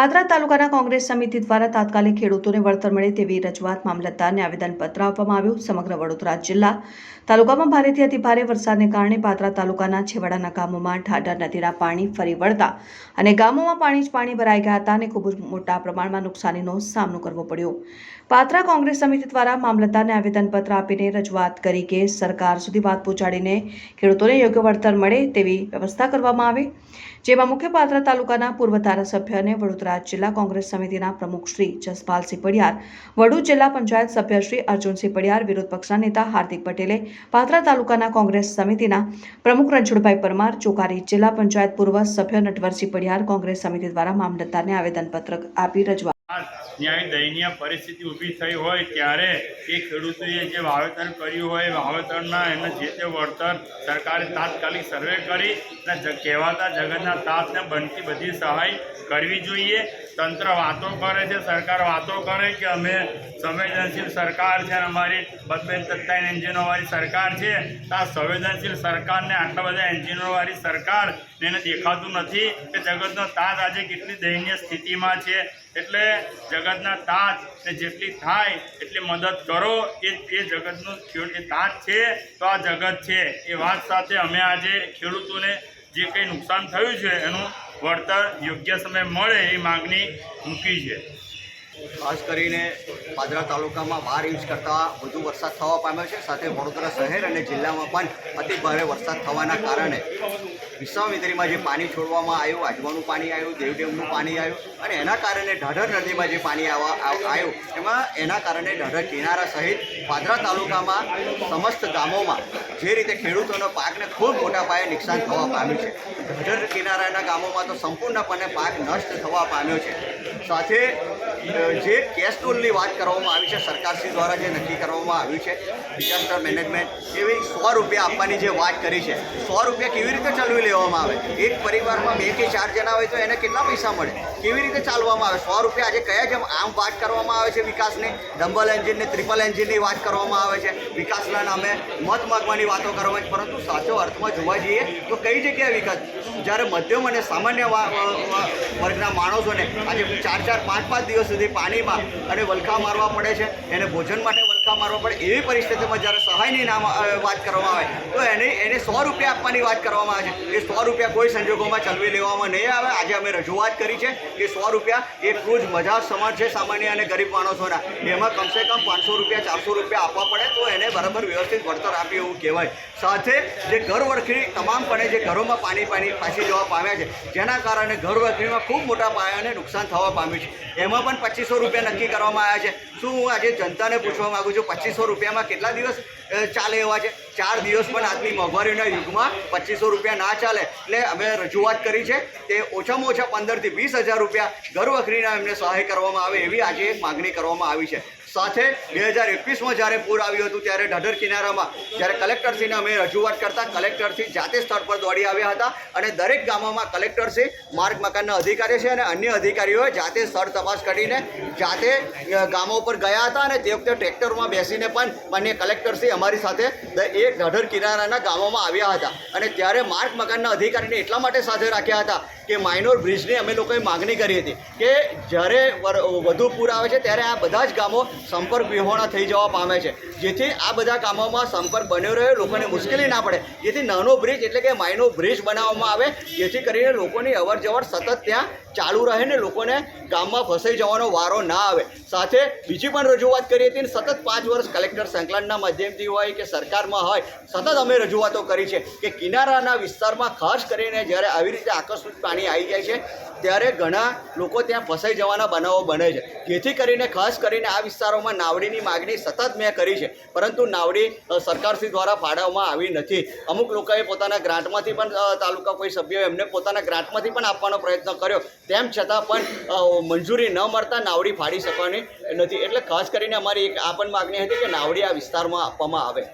પાદરા તાલુકાના કોંગ્રેસ સમિતિ દ્વારા તાત્કાલિક ખેડૂતોને વળતર મળે તેવી રજૂઆત મામલતદારને આવેદનપત્ર આપવામાં આવ્યું. સમગ્ર વડોદરા જિલ્લા તાલુકામાં ભારેથી અતિભારે વરસાદને કારણે પાત્રા તાલુકાના છેવાડાના ગામોમાં ઠાઠર નદીના પાણી ફરી વળતા અને ગામોમાં પાણી જ પાણી ભરાઈ ગયા હતા અને ખૂબ જ મોટા પ્રમાણમાં નુકસાનીનો સામનો કરવો પડ્યો. પાત્રા કોંગ્રેસ સમિતિ દ્વારા મામલતદારને આવેદનપત્ર આપીને રજૂઆત કરી કે સરકાર સુધી વાત પહોંચાડીને ખેડૂતોને યોગ્ય વળતર મળે તેવી વ્યવસ્થા કરવામાં આવે, જેમાં મુખ્ય પાત્રા તાલુકાના પૂર્વ ધારાસભ્ય અને વડોદરા જિલ્લા કોંગ્રેસ સમિતિના પ્રમુખ શ્રી જસપાલસિંહ પડિયાર વડુ જિલ્લા પંચાયત સભ્ય શ્રી અર્જુનસિંહ પડિયાર, વિરોધ પક્ષના નેતા હાર્દિક પટેલે પાત્રા તાલુકાના કોંગ્રેસ સમિતિના પ્રમુખ રણછોડભાઈ પરમાર ચોકારી જિલ્લા પંચાયત પૂર્વ સભ્ય નટવરસિંહ પડિયાર કોંગ્રેસ સમિતિ દ્વારા મામલતદારને આવેદનપત્ર આપી રજૂઆત. ત્યાં દયનીય પરિસ્થિતિ ઊભી થઈ હોય ત્યારે એ ખેડૂતોએ જે વાવેતર કર્યું હોય વાવેતરના એને જે તે વળતર સરકારે તાત્કાલિક સર્વે કરી અને કહેવાતા જગતના તાતને બનતી બધી સહાય કરવી જોઈએ. તંત્ર વાતો કરે છે, સરકાર વાતો કરે કે અમે સંવેદનશીલ સરકાર છે અને અમારી બબેન સત્તાવીસ એન્જિનોવાળી સરકાર છે. તો આ સંવેદનશીલ સરકારને આટલા બધા એન્જિનોવાળી સરકાર એને દેખાતું નથી કે જગતનો તાત આજે કેટલી દયનીય સ્થિતિમાં છે. એટલે જગતના તાત ને જેટલી થાય એટલી મદદ કરો એ એ જગતનું ખેડ- તાજ છે તો આ જગત છે. એ વાત સાથે અમે આજે ખેડૂતોને જે કંઈ નુકસાન થયું છે એનું વળતર યોગ્ય સમયે મળે એ માગણી મૂકી છે. ખાસ કરીને પાદરા તાલુકામાં બાર ઇંચ કરતાં વધુ વરસાદ થવા પામ્યો છે. સાથે વડોદરા શહેર અને જિલ્લામાં પણ અતિ ભારે વરસાદ થવાના કારણે વિશ્વામિત્રીમાં જે પાણી છોડવામાં આવ્યું, આજવાનું પાણી આવ્યું, દેવડેમનું પાણી આવ્યું અને એના કારણે ઢાઢર નદીમાં જે પાણી આવવા આવ્યું, એમાં એના કારણે ઢાઢર કિનારા સહિત પાદરા તાલુકામાં સમસ્ત ગામોમાં જે રીતે ખેડૂતોનો પાકને ખૂબ મોટા પાયે નુકસાન થવા પામ્યું છે. ઢાઢર કિનારાના ગામોમાં તો સંપૂર્ણપણે પાક નષ્ટ થવા પામ્યો છે. સાથે જે કેશ ટોલની વાત કરવામાં આવી છે, સરકારશ્રી દ્વારા જે નક્કી કરવામાં આવ્યું છે ડિઝાસ્ટર મેનેજમેન્ટ એવી સો રૂપિયા આપવાની જે વાત કરી છે, સો રૂપિયા કેવી રીતે ચલવી લેવામાં આવે? એક પરિવારમાં બે કે ચાર જણા હોય તો એને કેટલા પૈસા મળે? કેવી રીતે ચાલવામાં આવે? સો રૂપિયા આજે કયા જેમ આમ વાત કરવામાં આવે છે વિકાસની? ડબલ એન્જિનની ત્રિપલ એન્જિનની વાત કરવામાં આવે છે. વિકાસના નામે મત માગવાની વાતો કરવામાં પરંતુ સાચો અર્થમાં જોવા જઈએ તો કઈ જગ્યાએ વિકાસ જ્યારે મધ્યમ અને સામાન્ય વર્ગના માણસોને આજે ચાર ચાર પાંચ પાંચ દિવસ સુધી પાણીમાં અને વલખા મારવા પડે છે. એને ભોજન માટે વલખા મારવા પડે એવી પરિસ્થિતિમાં જ્યારે સહાયની નામ વાત કરવામાં આવે, તો એને એને સો રૂપિયા આપવાની વાત કરવામાં આવે છે. એ સો રૂપિયા કોઈ સંજોગોમાં ચલવી લેવામાં નહીં આવે. આજે અમે રજૂઆત કરી છે કે સો રૂપિયા એટલું જ મજા સમાન છે સામાન્ય અને ગરીબ માણસોના. એમાં કમસે કમ પાંચસો રૂપિયા, ચારસો રૂપિયા આપવા પડે તો એને બરાબર વ્યવસ્થિત વળતર આપે એવું કહેવાય. સાથે જે ઘર વરખડી તમામપણે જે ઘરોમાં પાણી પાણી પાછી જવા પામ્યા છે, જેના કારણે ઘર વરખડીમાં ખૂબ મોટા પાયાને નુકસાન થવા પામ્યું છે. એમાં પણ પચીસો રૂપિયા નક્કી કરવામાં આવ્યા છે. શું હું આજે જનતાને પૂછવા માગું છું, પચીસો રૂપિયામાં કેટલા દિવસ ચાલે એવા છે? ચાર દિવસ પણ આજની મોંઘવારીના યુગમાં પચીસો રૂપિયા ના ચાલે. એટલે અમે રજૂઆત કરી છે કે ઓછામાં ઓછા પંદરથી વીસ હજાર રૂપિયા ઘર વખરીના એમને સહાય કરવામાં આવે એવી આજે એક માગણી કરવામાં આવી છે. સાથે બે હજાર એકવીસમાં જ્યારે પૂર આવ્યું હતું ત્યારે ઢાઢર કિનારામાં, જ્યારે કલેક્ટરશ્રીને અમે રજૂઆત કરતા કલેક્ટરશ્રી જાતે સ્થળ પર દોડી આવ્યા હતા અને દરેક ગામોમાં કલેક્ટરશ્રી, માર્ગ મકાનના અધિકારી છે અને અન્ય અધિકારીઓએ જાતે સ્થળ તપાસ કરીને જાતે ગામો પર ગયા હતા અને તે વખતે ટ્રેક્ટરમાં બેસીને પણ માન્ય કલેક્ટરશ્રી અમારી સાથે એ ઢઢર કિનારાના ગામોમાં આવ્યા હતા અને ત્યારે માર્ગ મકાનના અધિકારીને એટલા માટે સાથે રાખ્યા હતા કે માઇનોર બ્રિજની અમે લોકોએ માગણી કરી હતી કે જ્યારે વધુ પૂર આવે છે ત્યારે આ બધા જ ગામો સંપર્ક વિહોણા થઈ જવા પામે છે. જેથી આ બધા ગામોમાં સંપર્ક બન્યો રહે લોકોને મુશ્કેલી ના પડે. જેથી નાનો બ્રિજ એટલે કે માઇનો બ્રિજ બનાવવામાં આવે, જેથી કરીને લોકોની અવર જવર સતત ત્યાં ચાલુ રહે ને લોકોને ગામમાં ફસાઈ જવાનો વારો ના આવે. સાથે બીજી પણ રજૂઆત કરી હતી સતત પાંચ વર્ષ કલેક્ટર સંકલનના માધ્યમથી હોય કે સરકારમાં હોય, સતત અમે રજૂઆતો કરી છે કે કિનારાના વિસ્તારમાં ખાસ કરીને જ્યારે આવી રીતે આકસ્મિક પાણી આવી જાય છે. ત્યારે ઘણા લોકો ત્યાં ફસાઈ જવાના બનાવો બને છે. જેથી કરીને ખાસ કરીને આ વિસ્તારોમાં નાવડીની માગણી સતત મેં કરી છે. પરંતુ નાવડી સરકારશ્રી દ્વારા ફાળવવામાં આવી નથી. અમુક લોકોએ પોતાના ગ્રાન્ટમાંથી પણ તાલુકા કોઈ સભ્યો એમને પોતાના ગ્રાન્ટમાંથી પણ આપવાનો પ્રયત્ન કર્યો. તેમ છતાં પણ મંજૂરી ન મળતા નાવડી ફાડી શકવાની નથી. એટલે ખાસ કરીને અમારી એક આ પણ માગણી હતી કે નાવડી આ વિસ્તારમાં આપવામાં આવે.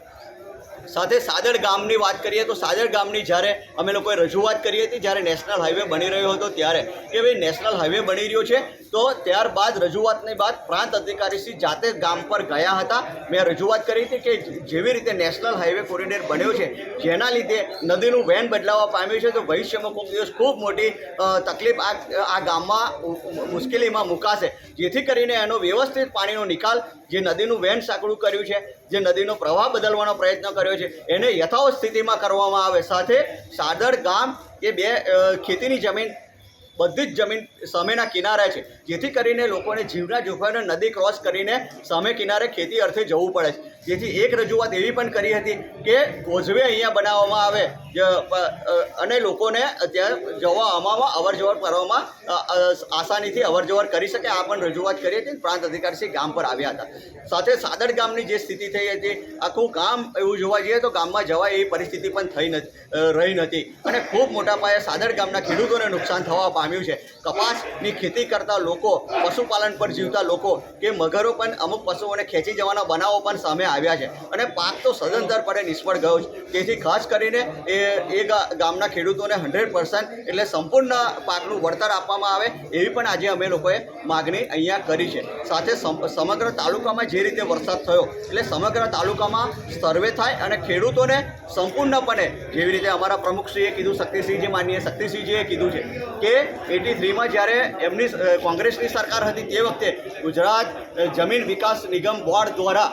સાથે સાદડ ગામની વાત કરીએ તો સાદડ ગામની જ્યારે અમે લોકોએ રજૂઆત કરી હતી, જ્યારે નેશનલ હાઈવે બની રહ્યો હતો ત્યારે કે ભાઈ નેશનલ હાઈવે બની રહ્યો છે, તો ત્યારબાદ રજૂઆતની બાદ પ્રાંત અધિકારીશ્રી જાતે ગામ પર ગયા હતા. મેં રજૂઆત કરી હતી કે જેવી રીતે નેશનલ હાઈવે કોરિડોર બન્યો છે, જેના લીધે નદીનું વેન બદલાવા પામ્યું છે, તો ભવિષ્યમાં કોઈક દિવસ ખૂબ મોટી તકલીફ આ આ ગામમાં મુશ્કેલીમાં મુકાશે. જેથી કરીને એનો વ્યવસ્થિત પાણીનો નિકાલ, જે નદીનું વેન સાંકડું કર્યું છે, જે નદીનો પ્રવાહ બદલવાનો પ્રયત્ન કર્યો છે. એને યથાવત સ્થિતિમાં કરવામાં આવે. સાથે સાદર ગામ એ બે ખેતીની જમીન બધી જ જમીન સામેના કિનારા છે. જેથી કરીને લોકોને જીવના જોખમે નદી ક્રોસ કરીને સામે કિનારે ખેતી અર્થે જવું પડે છે. જેથી એક રજૂઆત એવી પણ કરી હતી કે કોઝવે અહીંયા બનાવવામાં આવે. અને લોકોને ત્યાં જવા આવવામાં અવર જવર કરવામાં આસાનીથી અવર જવર કરી શકે. આ પણ રજૂઆત કરી હતી. પ્રાંત અધિકારીશ્રી ગામ પર આવ્યા હતા. સાથે સાદર ગામની જે સ્થિતિ થઈ હતી, આખું ગામ એવું જોવા જઈએ તો ગામમાં જવાય એવી પરિસ્થિતિ પણ થઈ નથી રહી નથી. અને ખૂબ મોટા પાયે સાદર ગામના ખેડૂતોને નુકસાન થવા પામ્યું. છે. કપાસની ખેતી કરતા લોકો, પશુપાલન પર જીવતા લોકો કે મગરો પણ અમુક પશુઓને ખેંચી જવાના બનાવો પણ સામે આવ્યા છે. અને પાક તો સદંતરપણે નિષ્ફળ ગયો છે. તેથી ખાસ કરીને એ એ ગામના ખેડૂતોને હંડ્રેડ પર્સન્ટ એટલે સંપૂર્ણ પાકનું વળતર આપવામાં આવે એવી પણ આજે અમે લોકોએ માગણી અહીંયા કરી છે. સાથે સમ- સમગ્ર તાલુકામાં જે રીતે વરસાદ થયો, એટલે સમગ્ર તાલુકામાં સર્વે થાય અને ખેડૂતોને સંપૂર્ણપણે, જેવી રીતે અમારા પ્રમુખશ્રીએ કીધું, શક્તિસિંહજી માનીએ શક્તિસિંહજીએ કીધું છે કે એટી થ્રીમાં જ્યારે એમની કોંગ્રેસની સરકાર હતી તે વખતે ગુજરાત જમીન વિકાસ નિગમ બોર્ડ દ્વારા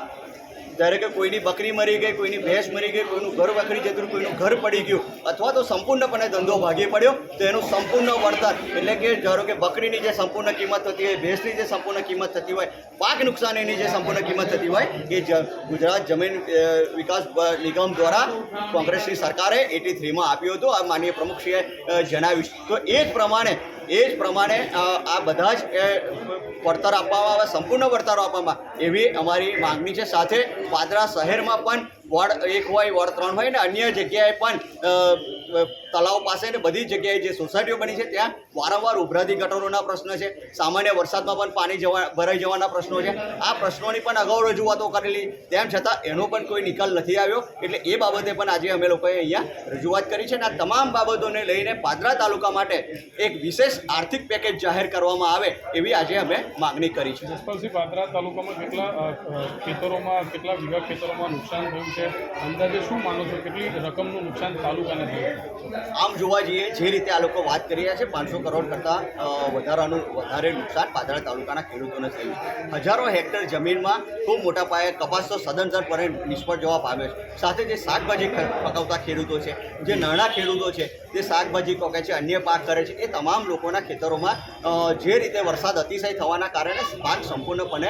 જ્યારે કે કોઈની બકરી મરી ગઈ, કોઈની ભેંસ મરી ગઈ, કોઈનું ઘર વખરી જતું કોઈનું ઘર પડી ગયું, અથવા તો સંપૂર્ણપણે ધંધો ભાગી પડ્યો, તો એનું સંપૂર્ણ વળતર, એટલે કે ધારો કે બકરીની જે સંપૂર્ણ કિંમત થતી હોય, ભેંસની જે સંપૂર્ણ કિંમત થતી હોય, પાક નુકસાનીની જે સંપૂર્ણ કિંમત થતી હોય, એ ગુજરાત જમીન વિકાસ નિગમ દ્વારા કોંગ્રેસની સરકારે એટી થ્રીમાં આપ્યું હતું. આ માનીય પ્રમુખશ્રીએ જણાવ્યું તો એ જ પ્રમાણે એ જ પ્રમાણે આ બધા જ વળતર આપવામાં આવે, સંપૂર્ણ વળતર આપવામાં એવી અમારી માંગણી છે. સાથે પાદરા શહેરમાં પણ વોર્ડ એક હોય વોર્ડ ત્રણ હોય ને અન્ય જગ્યાએ પણ તળાવ પાસે ને બધી જગ્યાએ જે સોસાયટીઓ બની છે, ત્યાં વારંવાર ઉભરાતી ગટરોના પ્રશ્ન છે, સામાન્ય વરસાદમાં પણ પાણી જવા, ભરાઈ જવાના પ્રશ્નો છે. આ પ્રશ્નોની પણ અગાઉ રજૂઆતો કરેલી, તેમ છતાં એનો પણ કોઈ નિકાલ નથી આવ્યો, એટલે એ બાબતે પણ આજે અમે લોકોએ અહીંયા રજૂઆત કરી છે અને આ તમામ બાબતોને લઈને પાદરા તાલુકા માટે એક વિશેષ આર્થિક પેકેજ જાહેર કરવામાં આવે એવી આજે અમે માગણી કરી છે. પાદરા તાલુકામાં કેટલા ખેતરોમાં, કેટલા વીઘા ખેતરોમાં નુકસાન થયું છે? અંદાજે શું માનો છો, કેટલી રકમનું નુકસાન તાલુકાને થયું આમ જોવા જઈએ, જે રીતે આ લોકો વાત કરી રહ્યા છે, પાંચસો કરોડ કરતાં વધારાનું, વધારે નુકસાન પાદરા તાલુકાના ખેડૂતોને થયું હજારો હેક્ટર જમીનમાં ખૂબ મોટા પાયે કપાસ તો સદંતરપણે નિષ્ફળ જવા પામ્યો છે. સાથે જે શાકભાજી પકવતા ખેડૂતો છે, જે નાના ખેડૂતો છે જે શાકભાજી પકે છે, અન્ય પાક કરે છે, એ તમામ લોકોના ખેતરોમાં જે રીતે વરસાદ અતિશય થવાના કારણે પાક સંપૂર્ણપણે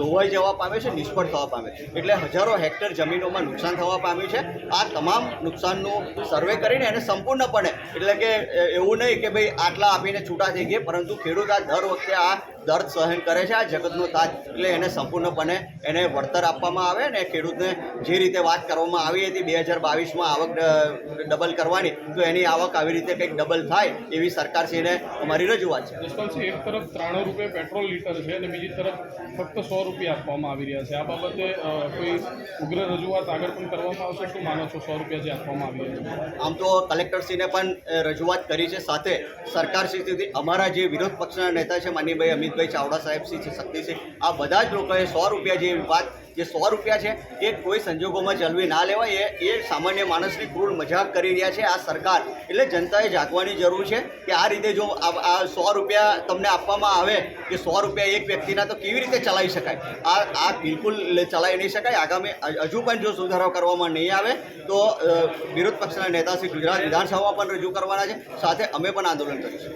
ધોવાઈ જવા પામે છે, નિષ્ફળ થવા પામે છે. એટલે હજારો હેક્ટર જમીનોમાં નુકસાન થવા પામ્યું છે. આ તમામ નુકસાનનું સર્વે કરીને એને સંપૂર્ણપણે, એટલે કે એવું નહીં કે ભાઈ આટલા આપીને છૂટા થઈ ગયા, પરંતુ ખેડૂત આ દર વખતે આ દર્દ સહન કરે છે. આ જગતનો તાજ એટલે એને સંપૂર્ણપણે એને વળતર આપવામાં આવે ને ખેડૂતને જે રીતે વાત કરવામાં આવી હતી બે હજાર બાવીસમાં આવક ડબલ કરવાની તો એની આવક આવી રીતે કંઈક ડબલ થાય એવી સરકારશ્રીને અમારી રજૂઆત છે. એક તરફ ત્રાણું રૂપિયા પેટ્રોલ લીટર છે અને બીજી તરફ ફક્ત સો રૂપિયા આપવામાં આવી રહ્યા છે. આ બાબતે કોઈ ઉગ્ર રજૂઆત આગળ પણ કરવામાં આવશે શું માનો છો? સો રૂપિયા જે આપવામાં આવી રહ્યા છે. આમ તો કલેક્ટરશ્રીને પણ રજૂઆત કરી છે. સાથે સરકારશ્રીથી અમારા જે વિરોધ પક્ષના નેતા છે માનીભાઈ અમિતભાઈ ચાવડા સાહેબશ્રી છે શક્તિસિંહ આ બધા જ લોકોએ સો રૂપિયા જે વાત, જે સો રૂપિયા છે, એ કોઈ સંજોગોમાં ચલવી ના લેવાય, એ એ સામાન્ય માણસની ક્રૂર મજાક કરી રહ્યા છે આ સરકાર. એટલે જનતાએ જાગવાની જરૂર છે કે આ રીતે જો આ આ સો રૂપિયા તમને આપવામાં આવે, કે સો રૂપિયા એક વ્યક્તિના, તો કેવી રીતે ચલાવી શકાય? આ આ બિલકુલ ચલાવી નહીં શકાય. આગામી હજુ પણ જો સુધારો કરવામાં નહીં આવે, તો વિરોધ પક્ષના નેતા શ્રી ગુજરાત વિધાનસભામાં પણ રજૂ કરવાના છે. સાથે અમે પણ આંદોલન કરીશું.